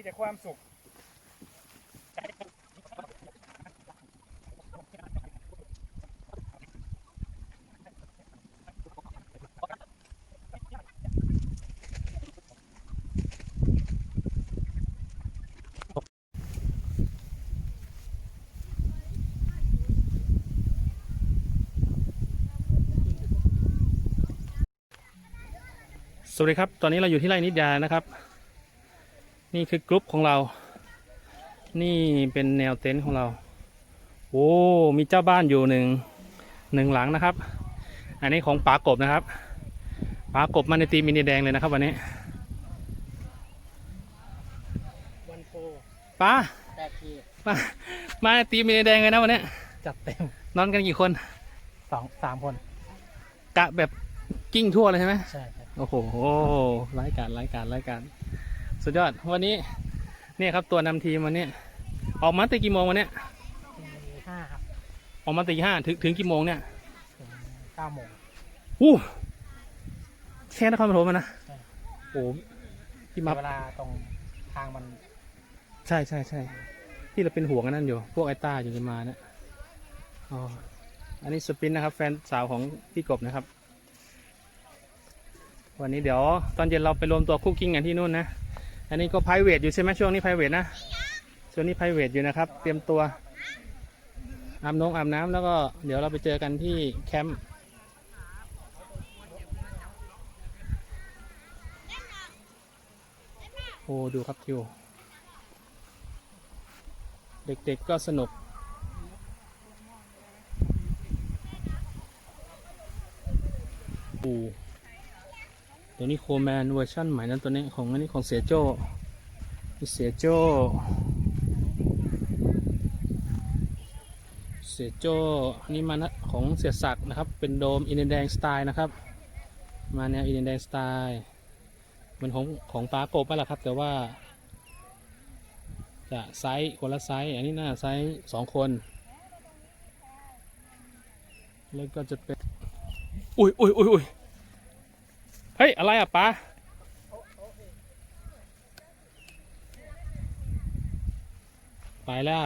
มีแต่ความสุขสวัสดีครับ ตอนนี้เราอยู่ที่ไร่นิดยานะครับ นี่คือกรุ๊ปของเรา นี่เป็นแนวเต็นท์ของเรา โอ้ มีเจ้าบ้านอยู่หนึ่งหนึ่งหลังนะครับ อันนี้ของป๋ากบนะครับป๋ากบมาในตีมอินเดียแดงเลยนะครับวันนี้วันโฟป้าแปดทีป้ามาในตีมอินเดียแดงเลยนะวันนี้จัดเต็มนอนกันกี่คนสองสามคน กะแบบกิ้งทั่วเลยใช่ไหมใช่ครับโอ้โหรายการรายการรายการ สุดยอด วันนี้เนี่ยครับตัวนำทีมวันนี้ ออกมาตั้งกี่โมงวันเนี้ยตีห้าครับออกมาตีห้าถึงถึงกี่โมงเนี่ยถึงเก้าโมง อู้แค่นครปฐมอะนะใช่ โอ้พี่แต่มาเวลาตรงทางมันใช่ใช่ใช่ที่เราเป็นห่วงกันนั่นอยู่ พวกไอ้ต้าอยู่จะมาเนี่ยอ๋ออันนี้สปินนะครับ แฟนสาวของพี่กบนะครับ วันนี้เดี๋ยวตอนเย็นเราไปรวมตัวคุกกิ้งกันที่นู่นนะ อันนี้ก็ไพรเวทอยู่ใช่ไหมช่วงนี้ไพรเวทนะช่วงนี้ไพรเวทอยู่นะครับ เตรียมตัวอาบน้ำอาบน้ำแล้วก็เดี๋ยวเราไปเจอกันที่แคมป์โอ้ดูครับทิวเด็กๆก็สนุกปู ตัวนี้โคแมนเวอร์ชั่นใหม่นั้นตัวนี้ของอันนี้ของเสียโจ้เสียโจ้เสียโจ้อันนี้มานะของเสียศักนะครับ เป็นโดมอินเดียแดงสไตล์นะครับ มาแนวอินเดียแดงสไตล์เหมือนของของปลากบไปแหละครับ แต่ว่าจะไซส์คนละไซส์อันนี้น่าไซส์สองคน แล้วก็จะเป็น อุ้ยอุ้ยอุ้ยอุ้ย เฮ้ย อะไรอะป้าไปแล้ว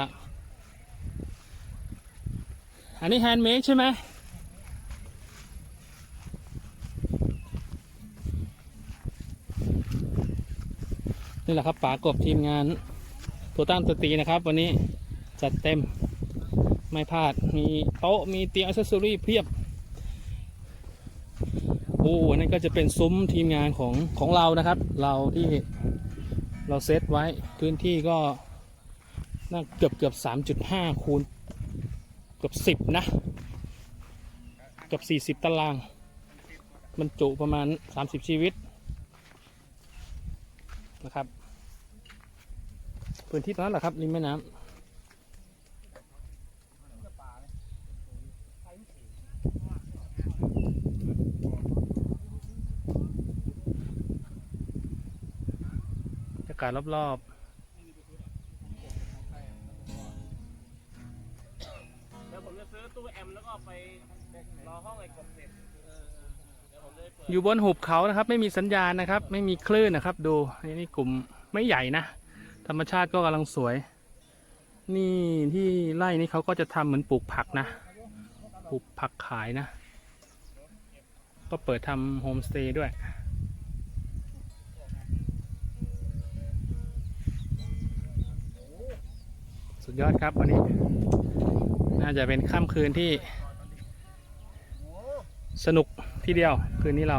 อันนี้แฮนด์เมดใช่ไหมนี่แหละครับป๋ากบทีมงานตัวตั้งตัวตีนะครับ วันนี้จัดเต็มไม่พลาดมีโต๊ะมีเตียงอ c เซสซอรี่เพียบ โอ้อันนั้นก็จะเป็นซุ้มทีมงานของของเรานะครับ เราที่เราเซตไว้พื้นที่ก็น่าเกือบเกือบสามจุดห้าคูณเกือบสิบนะเกือบสี่สิบตารางบรรจุประมาณสามสิบชีวิตนะครับ พื้นที่ตรงนั้นแหละครับริมแม่น้ำบรรยากาศรอบเดี๋ยวผมจะซื้อตู้แอมแล้วก็ไปรอห้องไอ้กบเสร็จเดี๋ยวผมจะไปเปิดๆอยู่บนหุบเขานะครับ ไม่มีสัญญาณนะครับ ไม่มีคลื่นนะครับ ดูนี่นี่กลุ่มไม่ใหญ่นะ ธรรมชาติก็กำลังสวย นี่ที่ไร่นี้เขาก็จะทำเหมือนปลูกผักนะปลูกผักขายนะ ก็เปิดทำโฮมสเตย์ด้วย สุดยอดครับวันนี้ น่าจะเป็นค่ำคืนที่สนุกทีเดียวคืนนี้เรา